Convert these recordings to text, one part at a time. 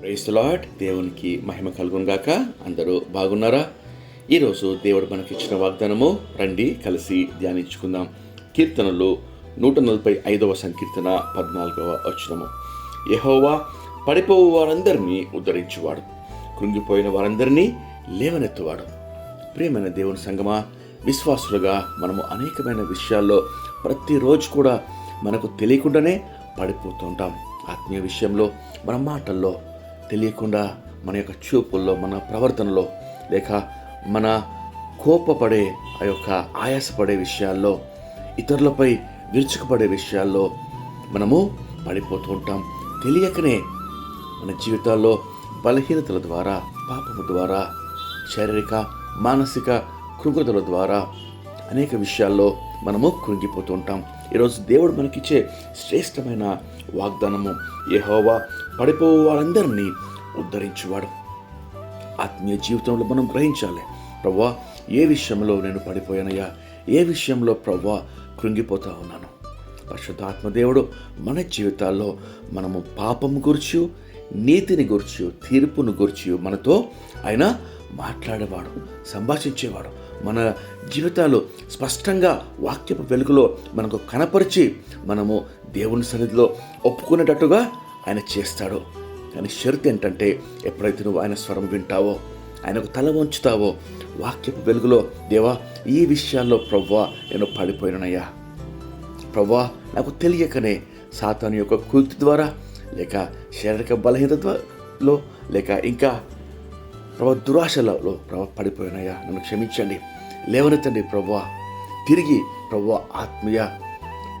Price lord దేవునికి మహిమ కలుగునుగాక అందరూ బాగున్నారా? ఈరోజు దేవుడు మనకిచ్చిన వాగ్దానము రండి కలిసి ధ్యానించుకుందాం. కీర్తనలు నూట నలభై ఐదవ సంకీర్తన పద్నాలుగవ వచనము. యహోవా పడిపోవు వారందరినీ ఉద్ధరించువాడు. కృంగిపోయిన వారందరినీ లేవనెత్తువాడు. ప్రియమైన దేవుని సంగమా విశ్వాసులుగా మనము అనేకమైన విషయాల్లో ప్రతిరోజు కూడా మనకు తెలియకుండానే పడిపోతూ ఉంటాం ఆత్మీయ విషయంలో మన మాటల్లో తెలియకుండా మన యొక్క చూపుల్లో మన ప్రవర్తనలో లేక మన కోపపడే ఆ యొక్క ఆయాసపడే విషయాల్లో ఇతరులపై విరుచుకుపడే విషయాల్లో మనము పడిపోతూ ఉంటాం. తెలియకనే మన జీవితాల్లో బలహీనతల ద్వారా పాపము ద్వారా శారీరక మానసిక కృంగతల ద్వారా అనేక విషయాల్లో మనము కృంగిపోతూ ఉంటాం. ఈరోజు దేవుడు మనకిచ్చే శ్రేష్టమైన వాగ్దానము యెహోవా పడిపోవు వారందరినీ ఉద్ధరించువాడు. ఆత్మీయ జీవితంలో మనం గ్రహించాలి ప్రవ్వా ఏ విషయంలో నేను పడిపోయానయ్యా? ఏ విషయంలో ప్రవ్వా కృంగిపోతా ఉన్నాను? పరిశుద్ధ ఆత్మదేవుడు మన జీవితాల్లో మనము పాపం గురించి నీతిని గురించి తీర్పును గురించి మనతో ఆయన మాట్లాడేవాడు సంభాషించేవాడు. మన జీవితాలు స్పష్టంగా వాక్యపు వెలుగులో మనకు కనపరిచి మనము దేవుని సన్నిధిలో ఒప్పుకునేటట్టుగా ఆయన చేస్తాడు. కానీ షరత్ ఏంటంటే ఎప్పుడైతే నువ్వు ఆయన స్వరం వింటావో ఆయనకు తల వంచుతావో వాక్యపు వెలుగులో దేవా ఈ విషయాల్లో ప్రవ్వా నేను పడిపోయినయ్యా ప్రవ్వా నాకు తెలియకనే సాతాను యొక్క కూర్తి ద్వారా లేక శారీరక బలహీనతలో లేక ఇంకా ప్రభా దురాశలలో ప్రభా పడిపోయినాయా నన్ను క్షమించండి. లేవనెత్తండి ప్రభా. తిరిగి ప్రభా ఆత్మీయ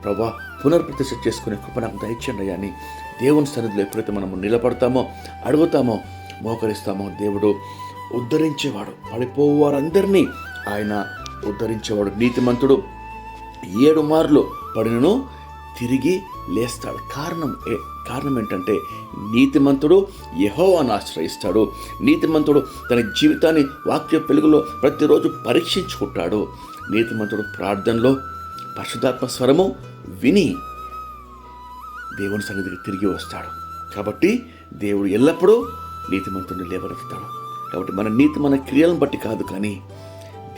ప్రభా పునర్ప్రతిష్ఠ చేసుకునే కృప నాకు దయచండి అయ్యా. అని దేవుని సన్నిధిలో ఎప్పుడైతే మనము నిలబడతామో అడుగుతామో మోకరిస్తామో దేవుడు ఉద్ధరించేవాడు పడిపోవారందరినీ ఆయన ఉద్ధరించేవాడు నీతిమంతుడు ఏడు మార్లు పడినను తిరిగి లేస్తాడు. కారణం ఏ- కారణం ఏంటంటే నీతిమంతుడు యహోవాను ఆశ్రయిస్తాడు. నీతిమంతుడు తన జీవితాన్ని వాక్య వెలుగులో ప్రతిరోజు పరీక్షించుకుంటాడు. నీతిమంతుడు ప్రార్థనలో పరిశుధాత్మ స్వరము విని దేవుని సన్నిధికి తిరిగి వస్తాడు. కాబట్టి దేవుడు ఎల్లప్పుడూ నీతిమంతుడిని లేవనెత్తుతాడు. కాబట్టి మన నీతి మన క్రియలను బట్టి కాదు కానీ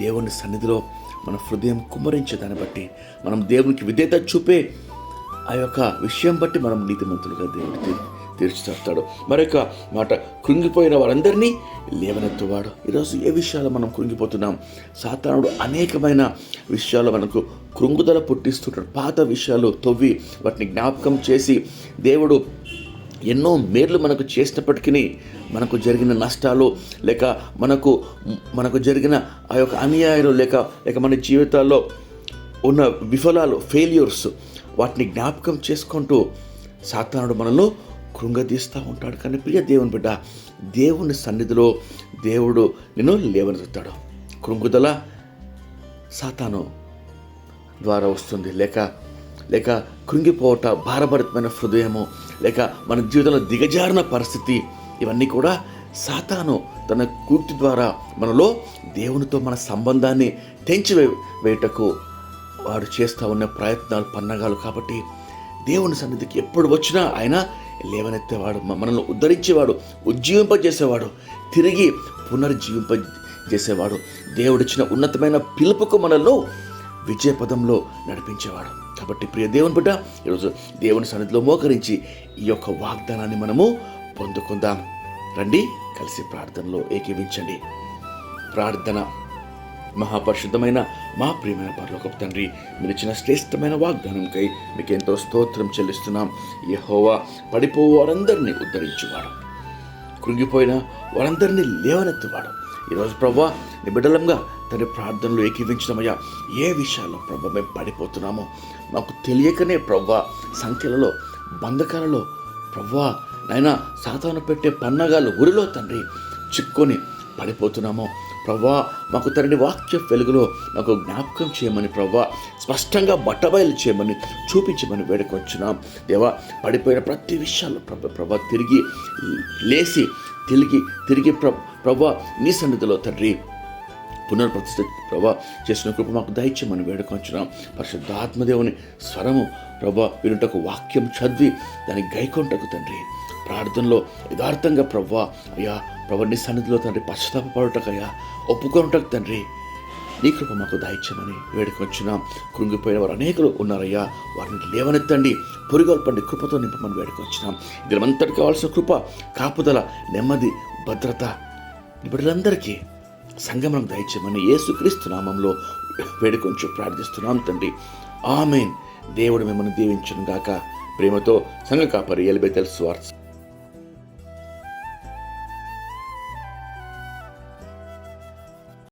దేవుని సన్నిధిలో మన హృదయం కుమ్మరించే దాన్ని బట్టి మనం దేవునికి విధేత చూపే ఆ యొక్క విషయం బట్టి మనం నీతిమంతులుగా దేవుడు తీర్- మరొక మాట కృంగిపోయిన వారందరినీ లేవనెత్తువాడు. ఈరోజు ఏ విషయాలు మనం కృంగిపోతున్నాం? సాతానుడు అనేకమైన విషయాలు మనకు కృంగుదల పుట్టిస్తుంటాడు. పాత విషయాలు తవ్వి వాటిని జ్ఞాపకం చేసి దేవుడు ఎన్నో మేర్లు మనకు చేసినప్పటికీ మనకు జరిగిన నష్టాలు లేక మనకు మనకు జరిగిన ఆ యొక్క అన్యాయాలు లేక లేక మన జీవితాల్లో ఉన్న విఫలాలు ఫెయిల్యూర్స్ వాటిని జ్ఞాపకం చేసుకుంటూ సాతానుడు మనల్ని కృంగదీస్తూ ఉంటాడు. కానీ ప్రియ దేవుని బిడ్డ దేవుని సన్నిధిలో దేవుడు నిన్ను లేవనెత్తుతాడు. కృంగుదల సాతాను ద్వారా వస్తుంది. లేక లేక కృంగిపోవట భారభరితమైన హృదయము లేక మన జీవితంలో దిగజారిన పరిస్థితి ఇవన్నీ కూడా సాతాను తన కూర్తి ద్వారా మనలో దేవునితో మన సంబంధాన్ని తెంచి వే- వేయటకు వాడు చేస్తూ ఉన్న ప్రయత్నాలు పన్నగాలు కాబట్టి దేవుని సన్నిధికి ఎప్పుడు వచ్చినా ఆయన లేవనెత్తేవాడు మనల్ని ఉద్ధరించేవాడు ఉజ్జీవింపజేసేవాడు తిరిగి పునర్జీవింప చేసేవాడు దేవుడిచ్చిన ఉన్నతమైన పిలుపుకు మనల్ని విజయ పదంలో నడిపించేవాడు. కాబట్టి ప్రియ దేవుని బిడ్డ ఈరోజు దేవుని సన్నిధిలో మోకరించి ఈ యొక్క వాగ్దానాన్ని మనము పొందుకుందాం. రండి కలిసి ప్రార్థనలో ఏకీవించండి ప్రార్థన మహాపరిశుద్ధమైన మా ప్రియమైన పరలోకపు తండ్రి మీరు ఇచ్చిన శ్రేష్టమైన వాగ్దానంకై మీకు ఎంతో స్తోత్రం చెల్లిస్తున్నాం. యహోవా పడిపోవు వారందరినీ ఉద్ధరించువాడు. కృంగిపోయిన వారందరినీ లేవనెత్తువాడు. ఈరోజు ప్రభా నిబిడలంగా తన ప్రార్థనలు ఏకీవించడమయ్యా ఏ విషయాల్లో ప్రభ మేము పడిపోతున్నామో మాకు తెలియకనే ప్రభా సంఖ్యలలో బంధకాలలో ప్రభా నైనా సాతాను పెట్టే పన్నగాలు ఉరిలో తండ్రి చిక్కుని పడిపోతున్నామో ప్రభా మాకు తండ్రి వాక్య వెలుగులో మాకు జ్ఞాపకం చేయమని ప్రభా స్పష్టంగా బట్టబయలు చేయమని చూపించమని వేడుకొచ్చున్నాం. దేవా పడిపోయిన ప్రతి విషయాల్లో ప్రభ ప్రభా తిరిగి లేచి తిరిగి తిరిగి ప్ర ప్రభా నీ సన్నిధిలో తండ్రి పునర్ప్రతిష్ఠ ప్రభా చేసిన కృప మాకు దయచేయమని వేడుకొంచున్నాం పరిశుద్ధాత్మదేవుని స్వరము ప్రభా వినుటకు వాక్యం చదివి దాని గైకొంటకు తండ్రి. ప్రార్థనలో యథార్థంగా ప్రవ్వా అయ్యా ప్రభు నీ సన్నిధిలో తండ్రి పశ్చాత్తాపడటకయ్యా ఒప్పుకొనుటకు తండ్రి నీ కృప మాకు దాయిచ్చమని వేడుకొచ్చినాం కృంగిపోయిన వారు అనేకులు ఉన్నారయ్యా వారిని లేవనెత్తండి పొరిగొల్పండి కృపతో నింపమని వేడుకొచ్చినాం దీనిమంతటి కావాల్సిన కృప కాపుదల నెమ్మది భద్రత బిడ్డలందరికీ సంగమనం దయచేయమని యేసుక్రీస్తు నామంలో వేడుకొంచు ప్రార్థిస్తున్నాం తండ్రి. ఆమెన్. దేవుడు మిమ్మల్ని దీవించును గాక. ప్రేమతో సంఘ కాపరి ఎలిబెతల్ స్వార్ట్స్.